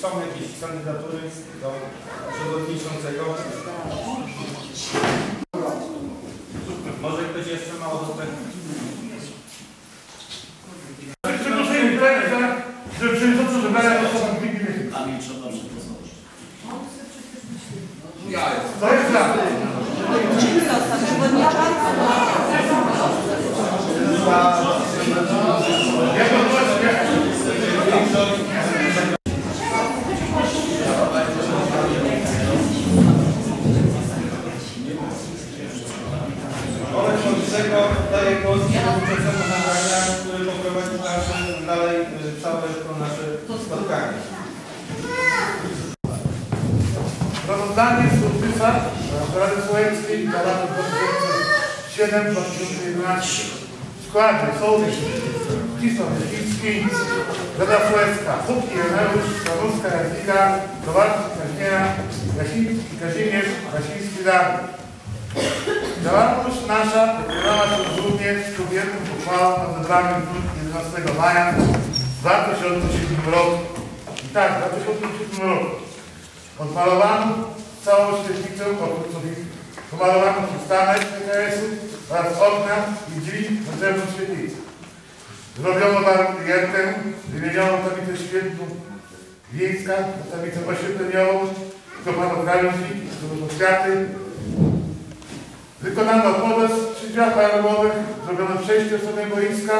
są jakieś kandydatury do przewodniczącego? Może ktoś jeszcze ma ochotę? Przedłożenie wydaje, że, że przewodniczący gminy Miechów. A mi trzeba przygotować. To jest za. Jako głos przewodniczącemu nagrania, który poprowadzi nasze, dalej y, całe to nasze spotkanie. Sprawozdanie z Sołtysa Rady Słowiańskiej za lata 2007-2011. W składzie Sołtys Kisław Lecicki, Rada Słowiańska, Huk Ireneusz, Staruska Jadwiga, Kowalski Kaźmiera, Jasiński Kazimierz, Jasiński Dawid. Działalność nasza opierała się głównie z kobietą uchwałą o zebranym w dniu 11 maja 2007 roku. I tak, w 2007 roku odmalowano całą świetlicę oprócz pomalowano przystanek PKS-u oraz okna i drzwi na zewnątrz świetlicy. Zrobiono barierkę, wymieniono tablicę świetną wiejska, tablicę oświetleniową, skopano krawężniki, zrobiono kwiaty, Wykonano podest drzwiach alarmowych, zrobiono przejście w stronę boiska,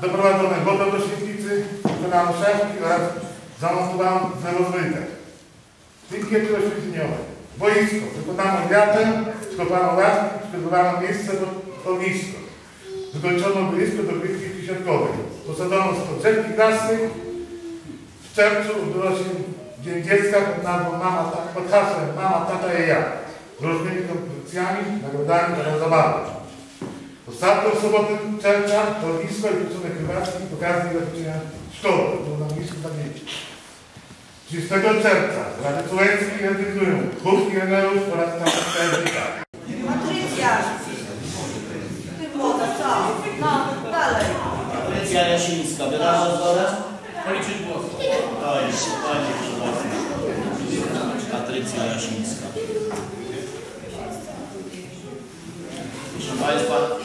doprowadzono wodę do świetlicy, wykonano szafki oraz zamontowano zerozrytę. Pinkiety oświetleniowe. Boisko. Wykonano wiatę, skopano łaski, przygotowano miejsce pod ognisko. Wykończono boisko do bitki tysiątkowej. Posadzono spoczynki klasy. W czerwcu odbyło się Dzień Dziecka pod nazwą Mama, pod hasłem Mama, Tata i ja. Z różnymi kompetencjami, nagrodami oraz zabawy. Ostatnią sobotę czerwca to ognisko i początek rybacki pokazuje zakończenia szkoły. To na ognisku pamięci. 30 czerwca Rady Słoweńskiej rezygnują i Reneusz oraz Jadwiga. Patrycja! Ty młoda, co? No, dalej. Patrycja Jasińska, wyraża zgodę? Policzyć głos. Oj, dokładnie, proszę Państwa. Patrycja Jasińska. Proszę Państwa.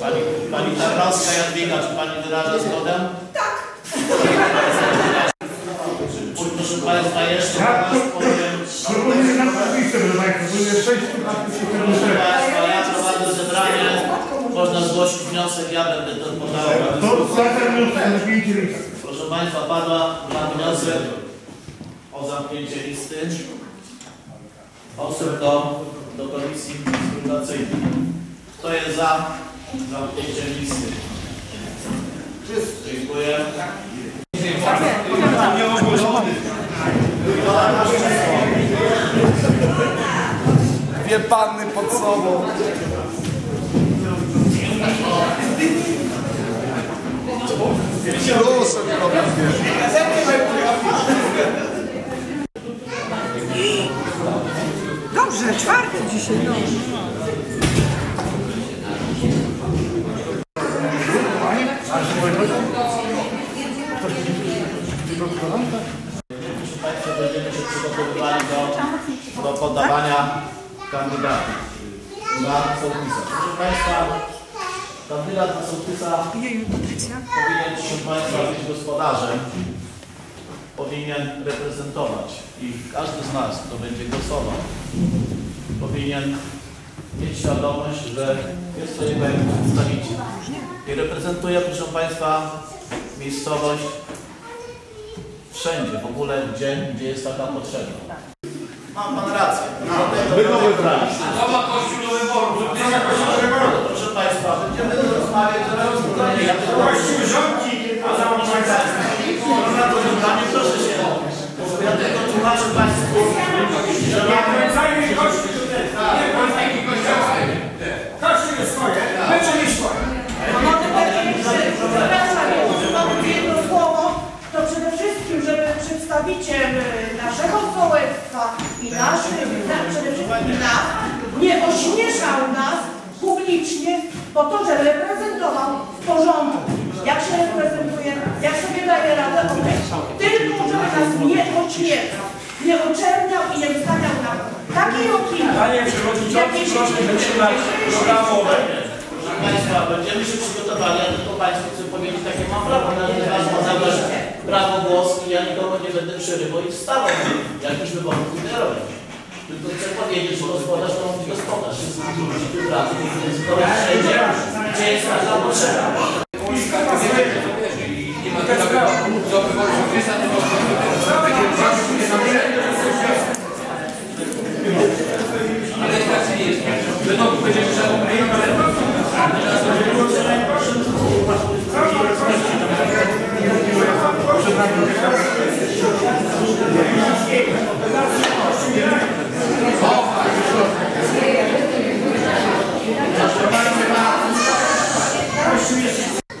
Pani, pani Tarnowska Jadwiga, czy Pani wyraża zgodę? Tak. Proszę Państwa, jeszcze raz powiem. Proponuję na listę, proszę Państwa, jest 6 Proszę Państwa, ja prowadzę zebranie. Można zgłosić wniosek, ja będę to podał. To zatem już. Proszę Państwa, padła na wniosek o zamknięcie listy. Poseł do, do Komisji Rekrutacyjnej. Kto jest za zamknięciem listy? Dziękuję. Dwie panny pod sobą. Dobrze, czwarty dzisiaj, no. Proszę Państwa, będziemy się przygotowywali do, do podawania kandydatów na sołtysa. Proszę Państwa, kandydat na sołtysa powinien, proszę Państwa, być gospodarzem, powinien reprezentować i każdy z nas, kto będzie głosował, powinien mieć świadomość, że jest to jego przedstawiciel. I reprezentuje, proszę Państwa, miejscowość wszędzie, w ogóle gdzie, gdzie jest taka potrzeba. Ma Pan rację. Dlatego wybraliśmy. Proszę Państwa, będziemy rozmawiać tylko Kościół rządzi, a załącznika. Można to pytanie, proszę się. Ja tylko tłumaczę Państwu, że Nie mamy... kręcajmy kościół tutaj. Nie kręcajmy kościoła. Kościół jest swoje, my czyli swoje. Mogę powiedzieć, że przepraszam, powiem jedno słowo, to przede wszystkim, żeby przedstawiciel y, naszego sołectwa i naszych, na, przede wszystkim nas, nie ośmieszał nas publicznie po to, że reprezentował w porządku. Jak się reprezentuje, jak sobie daje radę, okej. nieprawd. Nie oczerniał i nie wystawiał na takiej opinii. Panie Przewodniczący, proszę wytrzymać prawo. Proszę Państwa, będziemy się przygotowali, ja tylko Państwu chcę powiedzieć, takie mam prawo, na nie zabrać prawo głosu i ja nikogo nie będę przerywał i wstawał, jak już wyborów nie robię. Tylko chcę powiedzieć, że gospodarz to mówi gospodarz. Jest ludzi tu pracy, nie zdecydować wszędzie, gdzie jest taka potrzeba.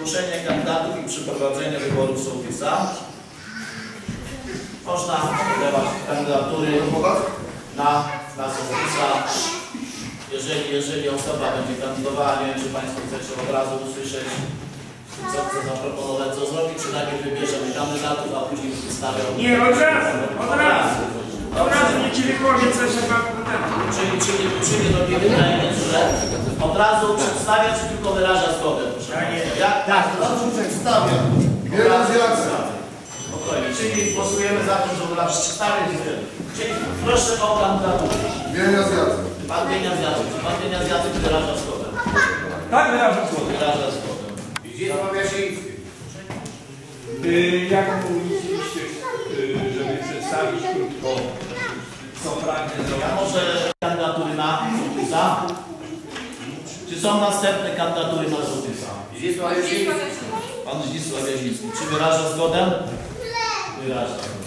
Zgłoszenie kandydatów i przeprowadzenie wyborów sołtysa. Można podawać kandydatury na, na sołtysa. Jeżeli, jeżeli osoba będzie kandydowała, nie wiem, czy Państwo chcecie od razu usłyszeć, co chce zaproponować, co zrobić, czy najpierw wybierzemy kandydatów, a później przedstawią. Nie, od razu, od razu. Od razu nie ci wypowie coś na temat. Czyli, czyli, czyli robimy tajemnic, że od razu przedstawia, czy tylko wyraża zgodę, proszę Państwa. Jak? Tak, od razu przedstawia. Wiele razy. Czyli głosujemy za tym, żeby nas przedstawić. Czyli proszę o kandydaturę. Wiele zjadzę. Pan Pieniądz Jacek, czy pan Pieniądz Jacek wyraża zgodę? Tak wyrażam zgodę. Wyraża zgodę. Y, Jak mówiliście, y, żeby przedstawić krótko, co pragnę Ja zrobić? może kandydatury na sołtysa? Czy są następne kandydatury na sołtysa? Pan Zdzisław Jaziński. Czy wyraża zgodę? Wyraża zgodę.